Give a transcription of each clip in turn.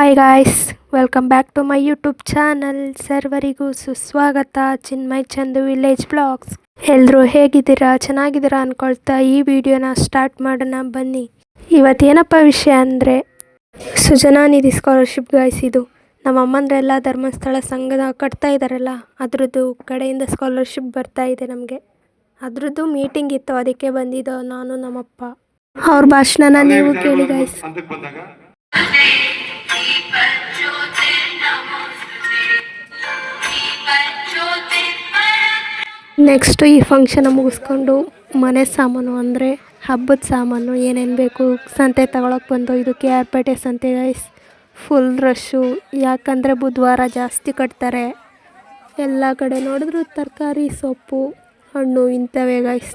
Hi guys welcome back to my YouTube channel ಸರ್ವರಿಗೂ ಸುಸ್ವಾಗತ. Chinmay Chandu village blogs ಎಲ್ಲರೂ ಹೇಗಿದ್ದೀರಾ? ಚೆನ್ನಾಗಿದ್ದೀರಾ ಅಂದ್ಕೊಳ್ತಾ ಈ ವಿಡಿಯೋನ ಸ್ಟಾರ್ಟ್ ಮಾಡೋಣ ಬನ್ನಿ. ಇವತ್ತೇನಪ್ಪ ವಿಷಯ ಅಂದರೆ ಸುಜನಾ ನಿಧಿ ಸ್ಕಾಲರ್ಶಿಪ್ ಗಾಯ್ಸ್ ಇದು. ನಮ್ಮ ಅಮ್ಮಂದ್ರೆಲ್ಲ ಧರ್ಮಸ್ಥಳ ಸಂಘದ ಕಟ್ತಾ ಇದ್ದಾರಲ್ಲ ಅದರದ್ದು ಕಡೆಯಿಂದ ಸ್ಕಾಲರ್ಶಿಪ್ ಬರ್ತಾ ಇದೆ ನಮಗೆ. ಅದರದ್ದು ಮೀಟಿಂಗ್ ಇತ್ತು ಅದಕ್ಕೆ ಬಂದಿದ್ದು ನಾನು ನಮ್ಮಪ್ಪ. ಅವ್ರ ಭಾಷಣನ ನೀವು ಕೇಳಿ ಗಾಯ್ಸ್ ನೆಕ್ಸ್ಟು ಈ ಫಂಕ್ಷನ್ ಮುಗಿಸ್ಕೊಂಡು ಮನೆ ಸಾಮಾನು ಅಂದರೆ ಹಬ್ಬದ ಸಾಮಾನು ಏನೇನು ಬೇಕು ಸಂತೆ ತಗೊಳಕ್ಕೆ ಬಂದು ಇದು ಕೆ ಆರ್ ಪೇಟೆ ಸಂತೆ ಗೈಸ್ ಫುಲ್ ರಶ್ಶು ಯಾಕಂದರೆ ಬುಧವಾರ ಜಾಸ್ತಿ ಕಟ್ತಾರೆ. ಎಲ್ಲ ಕಡೆ ನೋಡಿದ್ರು ತರಕಾರಿ, ಸೊಪ್ಪು, ಹಣ್ಣು ಇಂಥವೇ ಗೈಸ್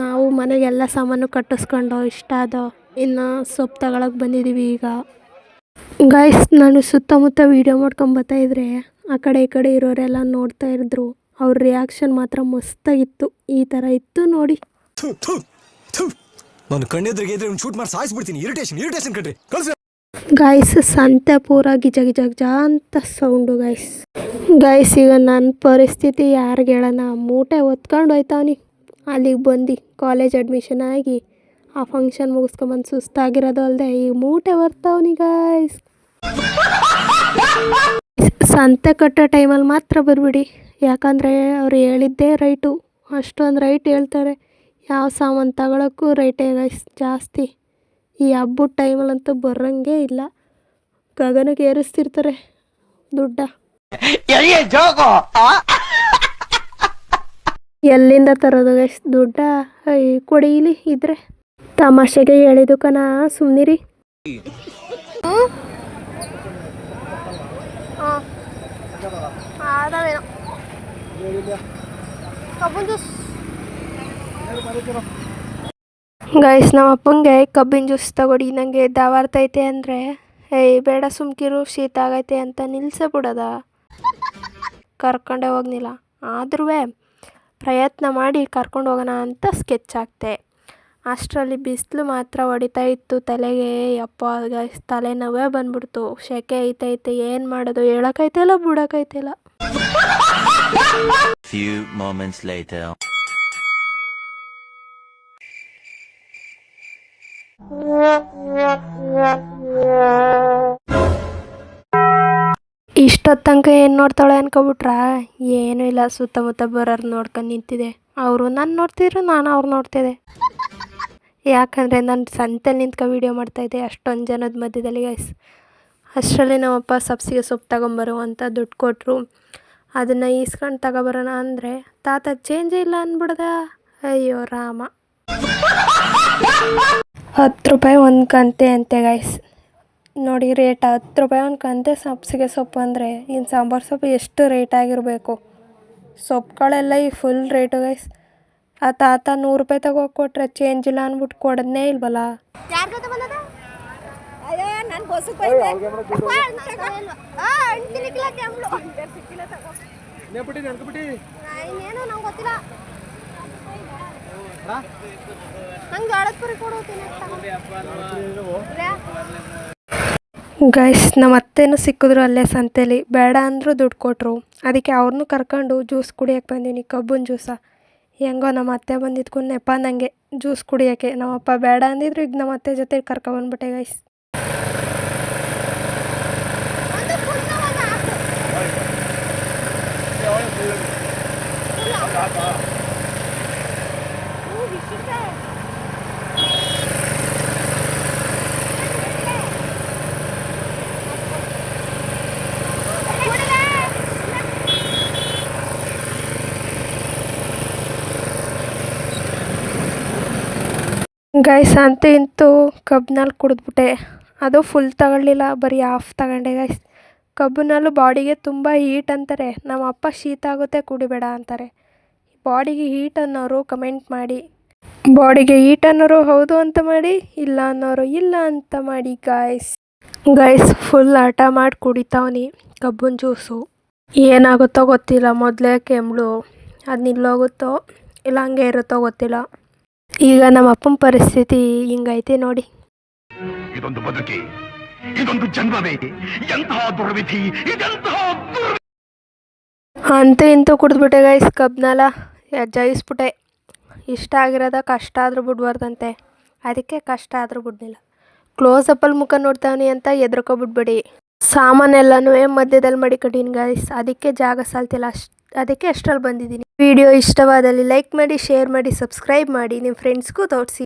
ನಾವು ಮನೆಗೆಲ್ಲ ಸಾಮಾನು ಕಟ್ಟಿಸ್ಕೊಂಡು ಇಷ್ಟ ಆದೋ ಇನ್ನು ಸೊಪ್ಪು ತಗೊಳಕ್ಕೆ ಬಂದಿದ್ದೀವಿ ಈಗ. ಗೈಸ್ ನಾನು ಸುತ್ತಮುತ್ತ ವೀಡಿಯೋ ಮಾಡ್ಕೊಂಬತ್ತಾ ಇದ್ರೆ ಆ ಕಡೆ ಈ ಕಡೆ ಇರೋರೆಲ್ಲ ನೋಡ್ತಾ ಇದ್ರು. ಅವ್ರ ರಿಯಾಕ್ಷನ್ ಮಾತ್ರ ಮಸ್ತಾಗಿತ್ತು. ಈ ಥರ ಇತ್ತು ನೋಡಿ. ನಾನು ಕಣ್ಣೆದ್ರಿಗೆ ಇದ್ರೆ ಒಂದು ಶೂಟ್ ಮಾಡಿ ಸಾಯಿಸ್ಬಿಡ್ತೀನಿ. ಇರಿಟೇಷನ್ ಇರಿಟೇಷನ್ ಕಣ್ರಿ. ಕಳ್ಸಿ ಗೈಸ್ ಸಂತೆ ಪೂರ ಗಿಜ ಗಿಜ ಗಿಜ ಅಂತ ಸೌಂಡು ಗಾಯ್ಸ್ ಗಾಯ್ಸ್ ಈಗ ನನ್ನ ಪರಿಸ್ಥಿತಿ ಯಾರಿಗೆ ಹೇಳೋಣ? ಮೂಟೆ ಹೊತ್ಕೊಂಡು ಹೋಯ್ತಾವನಿ. ಅಲ್ಲಿಗೆ ಬಂದು ಕಾಲೇಜ್ ಅಡ್ಮಿಷನ್ ಆಗಿ ಆ ಫಂಕ್ಷನ್ ಮುಗಿಸ್ಕೊಂಬಂದು ಸುಸ್ತಾಗಿರೋದು ಅಲ್ಲದೆ ಈಗ ಮೂಟೆ ಬರ್ತಾವನಿ ಗಾಯ್ಸ್ ಸಂತೆ ಕಟ್ಟೋ ಟೈಮಲ್ಲಿ ಮಾತ್ರ ಬರಬೇಡಿ. ಯಾಕಂದರೆ ಅವ್ರು ಹೇಳಿದ್ದೇ ರೈಟು. ಅಷ್ಟೊಂದು ರೈಟ್ ಹೇಳ್ತಾರೆ. ಯಾವ ಸಾಮಾನು ತಗೊಳಕ್ಕೂ ರೈಟೇ ಗೈಸ್ ಜಾಸ್ತಿ. ಈ ಹಬ್ಬದ ಟೈಮಲ್ಲಂತೂ ಬರೋಂಗೆ ಇಲ್ಲ. ಗಗನಕ್ಕೆ ಏರಿಸ್ತಿರ್ತಾರೆ ದುಡ್ಡ. ಎಲ್ಲಿಂದ ತರೋದು ಗೈಸ್ ದುಡ್ಡ ಅಯ್ಯ ಕೊಡಿ ಇಲ್ಲಿ ಇದ್ರೆ. ತಮಾಷೆಗೆ ಹೇಳಿದು ಕಣ ಸುಮ್ಮನಿರಿ ಗೈಸ್ ನಮ್ಮ ಅಪ್ಪಂಗೆ ಕಬ್ಬಿನ ಜ್ಯೂಸ್ ತಗೊಡಿ ನನಗೆ ದಾವಾರ್ತೈತೆ ಅಂದರೆ. ಏಯ್, ಬೇಡ ಸುಮ್ಕಿರು, ಶೀತ ಆಗೈತೆ ಅಂತ ನಿಲ್ಸೇ ಬಿಡೋದ. ಕರ್ಕೊಂಡೇ ಹೋಗ್ನಿಲ್ಲ. ಆದ್ರೂ ಪ್ರಯತ್ನ ಮಾಡಿ ಕರ್ಕೊಂಡು ಹೋಗೋಣ ಅಂತ ಸ್ಕೆಚ್ ಹಾಕ್ತೆ. ಅಷ್ಟರಲ್ಲಿ ಬಿಸಿಲು ಮಾತ್ರ ಹೊಡಿತಾ ಇತ್ತು ತಲೆಗೆ. ಯಪ್ಪ ಗೈಸ್ ತಲೆನೋವೇ ಬಂದ್ಬಿಡ್ತು. ಸೆಕೆ ಐತೈತೆ, ಏನು ಮಾಡೋದು? ಹೇಳೋಕೈತಿಲ್ಲ ಬಿಡೋಕೈತಿಲ್ಲ Few moments later. ಇಷ್ಟೊತ್ತು ತನಕ ಏನು ನೋಡ್ತಾಳೆ ಅನ್ಕೊಬಿಟ್ರಾ? ಏನೂ ಇಲ್ಲ, ಸುತ್ತಮುತ್ತ ಬರೋರು ನೋಡ್ಕೊಂಡು ನಿಂತಿದೆ. ಅವರು ನಾನು ನೋಡ್ತಿದ್ರು, ನಾನು ಅವ್ರು ನೋಡ್ತಿದ್ದೆ ಯಾಕಂದರೆ ನಾನು ಸಂತೆ ನಿಂತ್ಕೊ ಮಾಡ್ತಾ ಇದ್ದೆ ಅಷ್ಟೊಂದು ಜನದ ಮಧ್ಯದಲ್ಲಿ ಗೈಸ್ ಅಷ್ಟರಲ್ಲಿ ನಮ್ಮಪ್ಪ ಸಬ್ಸಿಗೆ ಸೊಪ್ಪು ತಗೊಂಬರು ಅಂತ ದುಡ್ಡು ಕೊಟ್ಟರು ಅದನ್ನು ಈಸ್ಕೊಂಡು ತಗೋಬರೋಣ ಅಂದರೆ, ತಾತ ಚೇಂಜ್ ಇಲ್ಲ ಅಂದ್ಬಿಡ್ದ ಅಯ್ಯೋ, ರಾಮ. ಹತ್ತು ರೂಪಾಯಿ ಒಂದು ಕಂತೆ ಅಂತೆ ಗೈಸ್ ನೋಡಿ ರೇಟ್ ಹತ್ತು ರೂಪಾಯಿ ಒಂದು ಕಂತೆ ಸಬ್ಸಿಗೆ ಸೊಪ್ಪು ಅಂದರೆ ಇನ್ನು ಸಾಂಬಾರು ಸೊಪ್ಪು ಎಷ್ಟು ರೇಟ್ ಆಗಿರಬೇಕು? ಸೊಪ್ಪುಗಳೆಲ್ಲ ಈ ಫುಲ್ ರೇಟು ಗೈಸ್ ಆ ತಾತ ನೂರು ರೂಪಾಯಿ ತಗೋ ಕೊಟ್ರೆ ಚೇಂಜ್ ಇಲ್ಲ ಅಂದ್ಬಿಟ್ಟು ಕೊಡೋದನ್ನೇ ಇಲ್ವಲ್ಲ? ಅಯ್ಯೋ ನಾನು ಹೋಯ್ತೆ ತಗೋ. ಇನ್ನೇನು ನಂಗೆ ಗೊತ್ತಿಲ್ಲ. ನಂಗೆ ಗೈಸ್ ನಮ್ಮ ಅತ್ತೆನೂ ಸಿಕ್ಕಿದ್ರು ಅಲ್ಲೇ ಸಂತೆಲಿ. ಬೇಡ ಅಂದರೂ ದುಡ್ಡು ಕೊಟ್ಟರು ಅದಕ್ಕೆ ಅವ್ರನ್ನೂ ಕರ್ಕೊಂಡು ಜ್ಯೂಸ್ ಕುಡಿಯೋಕ್ಕೆ ಬಂದೀನಿ ಕಬ್ಬಿನ ಜ್ಯೂಸ. ಹೆಂಗೋ ನಮ್ಮ ಅತ್ತೆ ಬಂದಿದ್ಕು ನೆಪ ನನಗೆ ಜ್ಯೂಸ್ ಕುಡಿಯೋಕ್ಕೆ. ನಮ್ಮಪ್ಪ ಬೇಡ ಅಂದಿದ್ರು ಈಗ ನಮ್ಮ ಅತ್ತೆ ಜೊತೆ ಕರ್ಕೊಬಂದ್ಬಿಟ್ಟೆ ಗೈಸ್. ಗೈಸ್ ಅಂತೂ ಇಂತೂ ಕಬ್ನಲ್ಲಿ ಕುಡಿದ್ಬಿಟ್ಟೆ. ಅದು ಫುಲ್ ತಗೊಳ್ಳಿಲ್ಲ, ಬರೀ ಆಫ್ ತಗೊಂಡೆ ಗೈಸ್ ಕಬ್ಬಿನಲ್ಲೂ ಬಾಡಿಗೆ ತುಂಬ ಹೀಟ್ ಅಂತಾರೆ. ನಮ್ಮ ಅಪ್ಪ ಶೀತ ಆಗುತ್ತೆ, ಕುಡಿಬೇಡ ಅಂತಾರೆ. ಬಾಡಿಗೆ ಹೀಟ್ ಅನ್ನೋರು ಕಮೆಂಟ್ ಮಾಡಿ. ಬಾಡಿಗೆ ಹೀಟ್ ಅನ್ನೋರು ಹೌದು ಅಂತ ಮಾಡಿ, ಇಲ್ಲ ಅನ್ನೋರು ಇಲ್ಲ ಅಂತ ಮಾಡಿ ಗಾಯ್ಸ್ ಗೈಸ್ ಫುಲ್ ಹಠ ಮಾಡಿ ಕುಡಿತಾವನಿ ಕಬ್ಬಿನ ಜ್ಯೂಸು ಏನಾಗುತ್ತೋ ಗೊತ್ತಿಲ್ಲ, ಮೊದಲೇ ಕೆಮ್ಮಳು ಅದು ನಿಲ್ಲೋಗುತ್ತೋ, ಇಲ್ಲ ಹಂಗೆ ಇರುತ್ತೋ ಗೊತ್ತಿಲ್ಲ. ಈಗ ನಮ್ಮ ಅಪ್ಪನ ಪರಿಸ್ಥಿತಿ ಹಿಂಗೈತೆ ನೋಡಿ. ಇದೊಂದು ಬದುಕಿ, ಇದೊಂದು ಜನ್ಮವೇ ಎಂತಹ ದುರ್ವಿಧಿ ಇದೆಂತಹ ದುರ್ ಅಂತೂ ಇಂತೂ ಕುಡಿದ್ಬಿಟ್ಟೆ ಗೈಸ್ ಕಬ್ನಲ್ಲ ಜಯಿಸ್ಬಿಟ್ಟೆ. ಇಷ್ಟ ಆಗಿರೋದ ಕಷ್ಟ ಆದರೂ ಬಿಡ್ಬಾರ್ದಂತೆ. ಅದಕ್ಕೆ ಕಷ್ಟ ಆದರೂ ಬಿಡ್ಲಿಲ್ಲ. ಕ್ಲೋಸಪ್ಪಲ್ಲಿ ಮುಖ ನೋಡ್ತಾವನಿ ಅಂತ ಎದ್ರಕೊಬಿಡ್ಬೇಡಿ ಸಾಮಾನೆಲ್ಲನೂ ಮಧ್ಯದಲ್ಲಿ ಮಡಿಕಟ್ಟೀನಿ ಗೈಸ್ ಅದಕ್ಕೆ ಜಾಗ ಸಾಲ್ತಿಲ್ಲ. ಅಷ್ಟು ಅದಕ್ಕೆ ಅಷ್ಟರಲ್ಲಿ ಬಂದಿದ್ದೀನಿ. ವಿಡಿಯೋ ಇಷ್ಟವಾದಲ್ಲಿ ಲೈಕ್ ಮಾಡಿ ಶೇರ್ ಮಾಡಿ ಸಬ್ಸ್ಕ್ರೈಬ್ ಮಾಡಿ. ನಿಮ್ಮ ಫ್ರೆಂಡ್ಸ್ಗೂ ತೋರಿಸಿ.